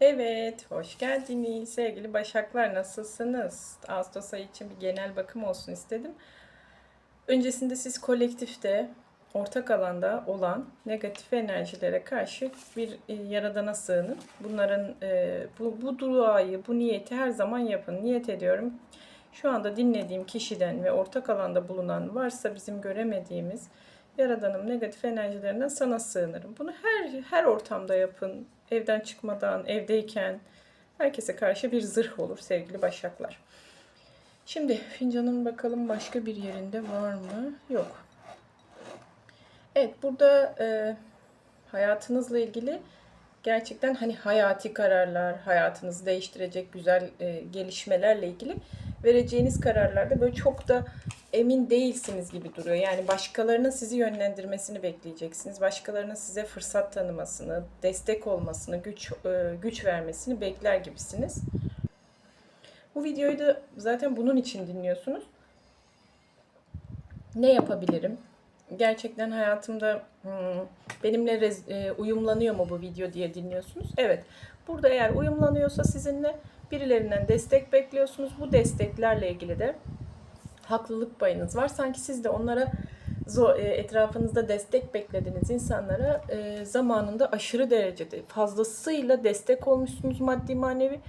Evet, hoş geldiniz sevgili Başaklar. Nasılsınız? Ağustos ayı için bir genel bakım olsun istedim. Öncesinde siz kolektifte, ortak alanda olan negatif enerjilere karşı bir e, yaradana sığının. Bunların e, bu, bu duayı, bu niyeti her zaman yapın. Niyet ediyorum. Şu anda dinlediğim kişiden ve ortak alanda bulunan varsa bizim göremediğimiz Yaradanım negatif enerjilerinden sana sığınırım. Bunu her her ortamda yapın. Evden çıkmadan, evdeyken herkese karşı bir zırh olur sevgili başaklar. Şimdi fincanın bakalım başka bir yerinde var mı? Yok. Evet burada e, hayatınızla ilgili gerçekten hani hayati kararlar, hayatınızı değiştirecek güzel e, gelişmelerle ilgili vereceğiniz kararlarda böyle çok da emin değilsiniz gibi duruyor. Yani başkalarının sizi yönlendirmesini bekleyeceksiniz. Başkalarının size fırsat tanımasını, destek olmasını, güç e, güç vermesini bekler gibisiniz. Bu videoyu da zaten bunun için dinliyorsunuz. Ne yapabilirim? Gerçekten hayatımda hmm, benimle e, uyumlanıyor mu bu video diye dinliyorsunuz. Evet. Burada eğer uyumlanıyorsa sizinle birilerinden destek bekliyorsunuz. Bu desteklerle ilgili de haklılık payınız var. Sanki siz de onlara e, etrafınızda destek beklediğiniz insanlara e, zamanında aşırı derecede fazlasıyla destek olmuşsunuz maddi manevi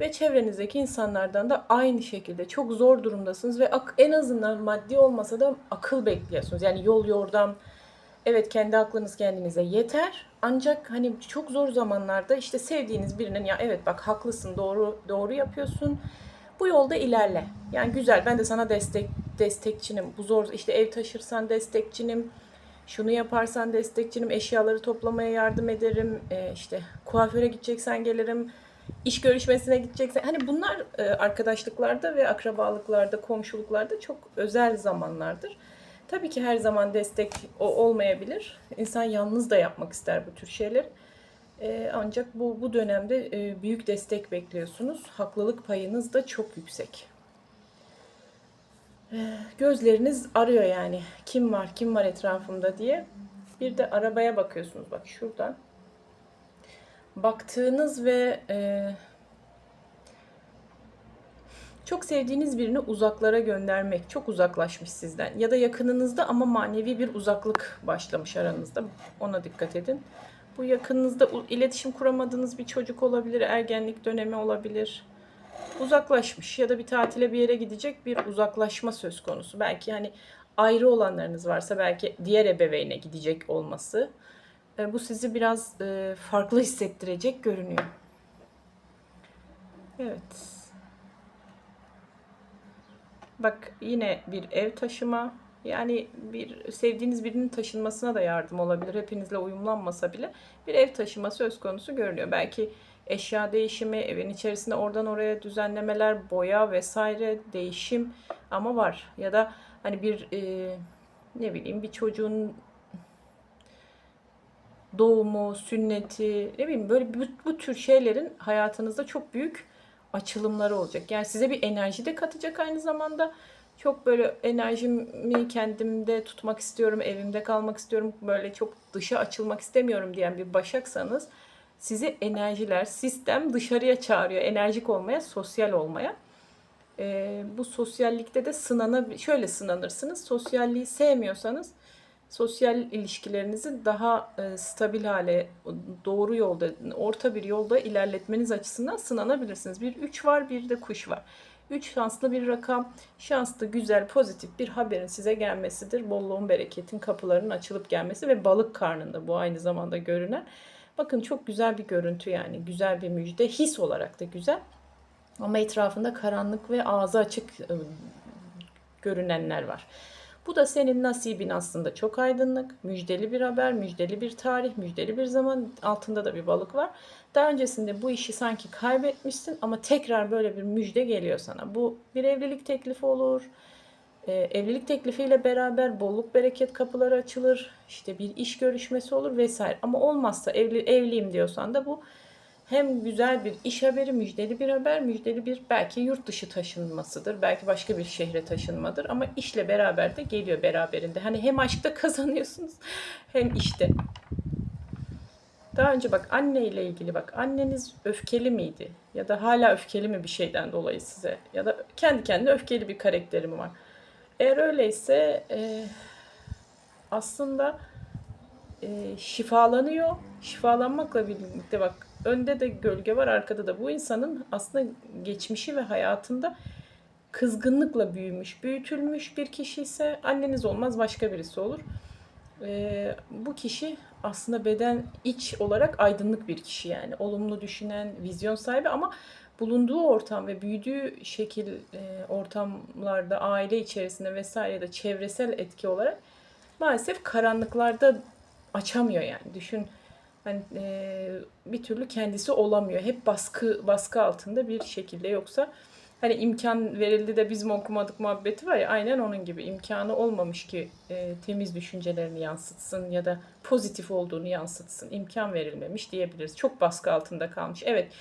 ve çevrenizdeki insanlardan da aynı şekilde çok zor durumdasınız ve en azından maddi olmasa da akıl bekliyorsunuz. Yani yol yordam evet kendi aklınız kendinize yeter ancak hani çok zor zamanlarda işte sevdiğiniz birinin ya evet bak haklısın doğru doğru yapıyorsun bu yolda ilerle. Yani güzel ben de sana destek destekçinim. Bu zor işte ev taşırsan destekçinim. Şunu yaparsan destekçinim. Eşyaları toplamaya yardım ederim. E, işte kuaföre gideceksen gelirim. İş görüşmesine gideceksen. Hani bunlar e, arkadaşlıklarda ve akrabalıklarda, komşuluklarda çok özel zamanlardır. Tabii ki her zaman destek o olmayabilir. İnsan yalnız da yapmak ister bu tür şeyleri. Ee, ancak bu, bu dönemde e, büyük destek bekliyorsunuz. Haklılık payınız da çok yüksek. Ee, gözleriniz arıyor yani. Kim var, kim var etrafımda diye. Bir de arabaya bakıyorsunuz bak şuradan. Baktığınız ve e, çok sevdiğiniz birini uzaklara göndermek, çok uzaklaşmış sizden ya da yakınınızda ama manevi bir uzaklık başlamış aranızda. Ona dikkat edin. Bu yakınınızda iletişim kuramadığınız bir çocuk olabilir, ergenlik dönemi olabilir. Uzaklaşmış ya da bir tatile bir yere gidecek bir uzaklaşma söz konusu. Belki hani ayrı olanlarınız varsa belki diğer ebeveyne gidecek olması. E, bu sizi biraz e, farklı hissettirecek görünüyor. Evet. Bak yine bir ev taşıma. Yani bir sevdiğiniz birinin taşınmasına da yardım olabilir. Hepinizle uyumlanmasa bile bir ev taşıma söz konusu görünüyor. Belki eşya değişimi, evin içerisinde oradan oraya düzenlemeler, boya vesaire değişim ama var. Ya da hani bir e, ne bileyim bir çocuğun doğumu, sünneti, ne bileyim böyle bu, bu tür şeylerin hayatınızda çok büyük açılımları olacak. Yani size bir enerji de katacak aynı zamanda. Çok böyle enerjimi kendimde tutmak istiyorum, evimde kalmak istiyorum, böyle çok dışa açılmak istemiyorum diyen bir başaksanız sizi enerjiler, sistem dışarıya çağırıyor. Enerjik olmaya, sosyal olmaya. Ee, bu sosyallikte de sınana, şöyle sınanırsınız. Sosyalliği sevmiyorsanız sosyal ilişkilerinizi daha e, stabil hale, doğru yolda, orta bir yolda ilerletmeniz açısından sınanabilirsiniz. Bir üç var, bir de kuş var. Üç şanslı bir rakam, şanslı, güzel, pozitif bir haberin size gelmesidir. Bolluğun, bereketin kapılarının açılıp gelmesi ve balık karnında bu aynı zamanda görünen. Bakın çok güzel bir görüntü yani, güzel bir müjde, his olarak da güzel. Ama etrafında karanlık ve ağzı açık e, görünenler var. Bu da senin nasibin aslında çok aydınlık, müjdeli bir haber, müjdeli bir tarih, müjdeli bir zaman altında da bir balık var. Daha öncesinde bu işi sanki kaybetmişsin ama tekrar böyle bir müjde geliyor sana. Bu bir evlilik teklifi olur. Ee, evlilik teklifiyle beraber bolluk bereket kapıları açılır. İşte bir iş görüşmesi olur vesaire. Ama olmazsa evli, evliyim diyorsan da bu hem güzel bir iş haberi, müjdeli bir haber, müjdeli bir belki yurt dışı taşınmasıdır. Belki başka bir şehre taşınmadır ama işle beraber de geliyor beraberinde. Hani hem aşkta kazanıyorsunuz hem işte. Daha önce bak anne ile ilgili bak anneniz öfkeli miydi? Ya da hala öfkeli mi bir şeyden dolayı size? Ya da kendi kendine öfkeli bir karakteri mi var? Eğer öyleyse e, aslında e, şifalanıyor. Şifalanmakla birlikte bak önde de gölge var arkada da. Bu insanın aslında geçmişi ve hayatında kızgınlıkla büyümüş, büyütülmüş bir kişi ise anneniz olmaz başka birisi olur. Ee, bu kişi aslında beden iç olarak aydınlık bir kişi yani. Olumlu düşünen, vizyon sahibi ama bulunduğu ortam ve büyüdüğü şekil e, ortamlarda aile içerisinde vesairede çevresel etki olarak maalesef karanlıklarda açamıyor yani. Düşün hani e, bir türlü kendisi olamıyor. Hep baskı baskı altında bir şekilde. Yoksa hani imkan verildi de biz mi okumadık muhabbeti var ya aynen onun gibi. İmkanı olmamış ki e, temiz düşüncelerini yansıtsın ya da pozitif olduğunu yansıtsın. İmkan verilmemiş diyebiliriz. Çok baskı altında kalmış. Evet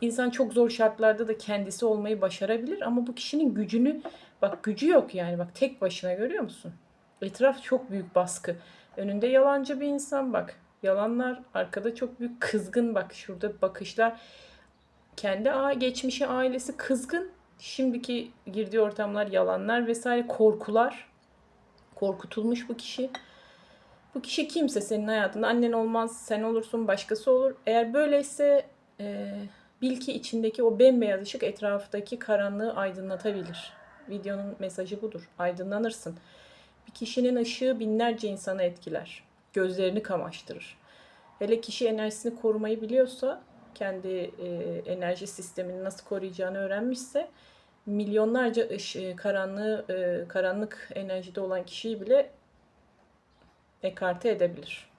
insan çok zor şartlarda da kendisi olmayı başarabilir ama bu kişinin gücünü bak gücü yok yani. Bak tek başına görüyor musun? Etraf çok büyük baskı. Önünde yalancı bir insan bak yalanlar arkada çok büyük kızgın bak şurada bakışlar. Kendi a geçmişi ailesi kızgın. Şimdiki girdiği ortamlar yalanlar vesaire korkular. Korkutulmuş bu kişi. Bu kişi kimse senin hayatında annen olmaz sen olursun başkası olur. Eğer böyleyse e, bil ki içindeki o bembeyaz ışık etraftaki karanlığı aydınlatabilir. Videonun mesajı budur. Aydınlanırsın. Bir kişinin ışığı binlerce insanı etkiler gözlerini kamaştırır hele kişi enerjisini korumayı biliyorsa kendi e, enerji sistemini nasıl koruyacağını öğrenmişse milyonlarca ışığı, karanlığı, e, karanlık enerjide olan kişiyi bile ekarte edebilir.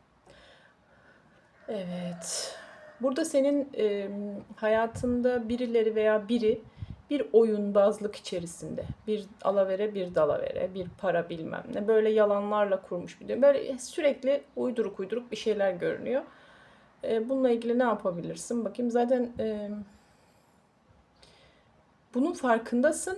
Evet. Burada senin e, hayatında birileri veya biri bir oyunbazlık içerisinde. Bir alavere, bir dalavere, bir para bilmem ne. Böyle yalanlarla kurmuş bir de. Böyle sürekli uyduruk uyduruk bir şeyler görünüyor. E, bununla ilgili ne yapabilirsin? Bakayım zaten e, bunun farkındasın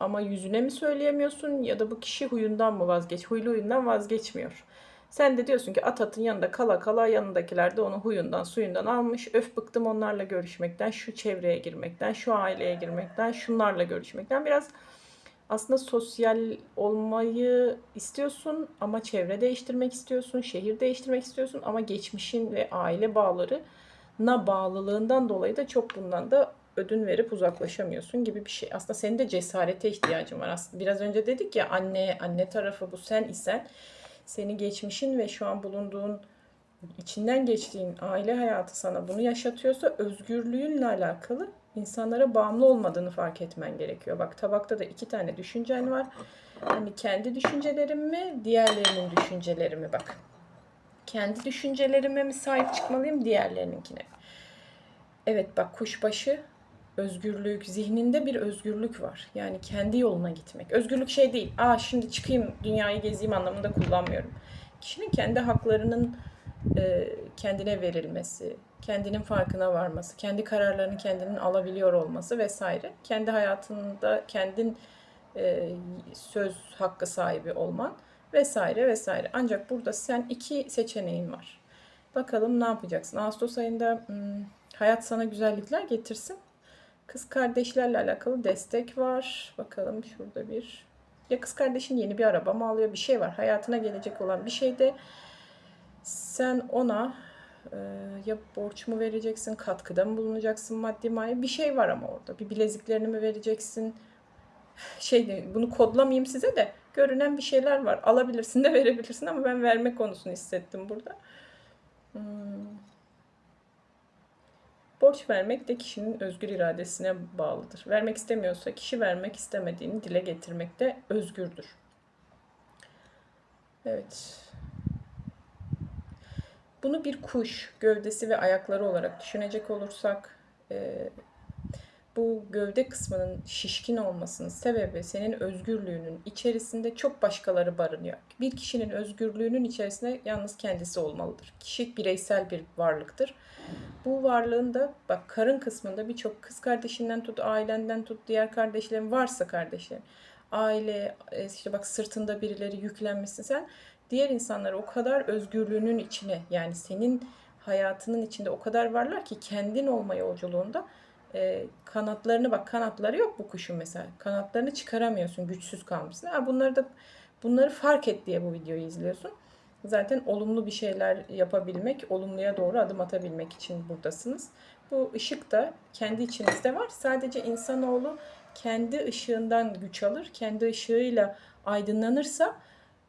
ama yüzüne mi söyleyemiyorsun ya da bu kişi huyundan mı vazgeç, huylu huyundan vazgeçmiyor. Sen de diyorsun ki at yanında kala kala yanındakiler de onu huyundan suyundan almış. Öf bıktım onlarla görüşmekten, şu çevreye girmekten, şu aileye girmekten, şunlarla görüşmekten. Biraz aslında sosyal olmayı istiyorsun ama çevre değiştirmek istiyorsun, şehir değiştirmek istiyorsun ama geçmişin ve aile bağları na bağlılığından dolayı da çok bundan da ödün verip uzaklaşamıyorsun gibi bir şey. Aslında senin de cesarete ihtiyacın var. Aslında biraz önce dedik ya anne anne tarafı bu sen isen seni geçmişin ve şu an bulunduğun içinden geçtiğin aile hayatı sana bunu yaşatıyorsa özgürlüğünle alakalı insanlara bağımlı olmadığını fark etmen gerekiyor. Bak tabakta da iki tane düşüncen var. Hani kendi düşüncelerim mi, diğerlerinin düşünceleri mi? Bak. Kendi düşüncelerime mi sahip çıkmalıyım, diğerlerininkine mi? Evet bak kuşbaşı özgürlük, zihninde bir özgürlük var. Yani kendi yoluna gitmek. Özgürlük şey değil. Aa şimdi çıkayım dünyayı gezeyim anlamında kullanmıyorum. Kişinin kendi haklarının e, kendine verilmesi, kendinin farkına varması, kendi kararlarını kendinin alabiliyor olması vesaire. Kendi hayatında kendin e, söz hakkı sahibi olman vesaire vesaire. Ancak burada sen iki seçeneğin var. Bakalım ne yapacaksın? Ağustos ayında hayat sana güzellikler getirsin. Kız kardeşlerle alakalı destek var. Bakalım şurada bir. Ya kız kardeşin yeni bir araba mı alıyor? Bir şey var. Hayatına gelecek olan bir şeyde sen ona e, ya borç mu vereceksin, katkıda mı bulunacaksın maddi manevi bir şey var ama orada. Bir bileziklerini mi vereceksin? Şey bunu kodlamayayım size de görünen bir şeyler var. Alabilirsin de verebilirsin ama ben verme konusunu hissettim burada. Hmm. Borç vermek de kişinin özgür iradesine bağlıdır. Vermek istemiyorsa kişi vermek istemediğini dile getirmekte özgürdür. Evet. Bunu bir kuş gövdesi ve ayakları olarak düşünecek olursak bu gövde kısmının şişkin olmasının sebebi senin özgürlüğünün içerisinde çok başkaları barınıyor. Bir kişinin özgürlüğünün içerisinde yalnız kendisi olmalıdır. Kişi bireysel bir varlıktır. Bu varlığın da bak karın kısmında birçok kız kardeşinden tut, ailenden tut, diğer kardeşlerin varsa kardeşlerin. Aile e, işte bak sırtında birileri yüklenmişsin sen. Diğer insanları o kadar özgürlüğünün içine yani senin hayatının içinde o kadar varlar ki kendin olma yolculuğunda e, kanatlarını bak kanatları yok bu kuşun mesela. Kanatlarını çıkaramıyorsun, güçsüz kalmışsın. Ha, bunları da bunları fark et diye bu videoyu izliyorsun. Zaten olumlu bir şeyler yapabilmek, olumluya doğru adım atabilmek için buradasınız. Bu ışık da kendi içinizde var. Sadece insanoğlu kendi ışığından güç alır, kendi ışığıyla aydınlanırsa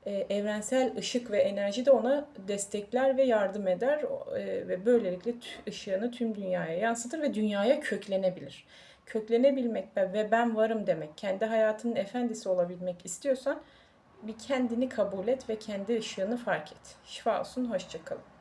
evrensel ışık ve enerji de ona destekler ve yardım eder e, ve böylelikle ışığını tüm dünyaya yansıtır ve dünyaya köklenebilir. Köklenebilmek ve ben varım demek, kendi hayatının efendisi olabilmek istiyorsan bir kendini kabul et ve kendi ışığını fark et. Şifa olsun, hoşçakalın.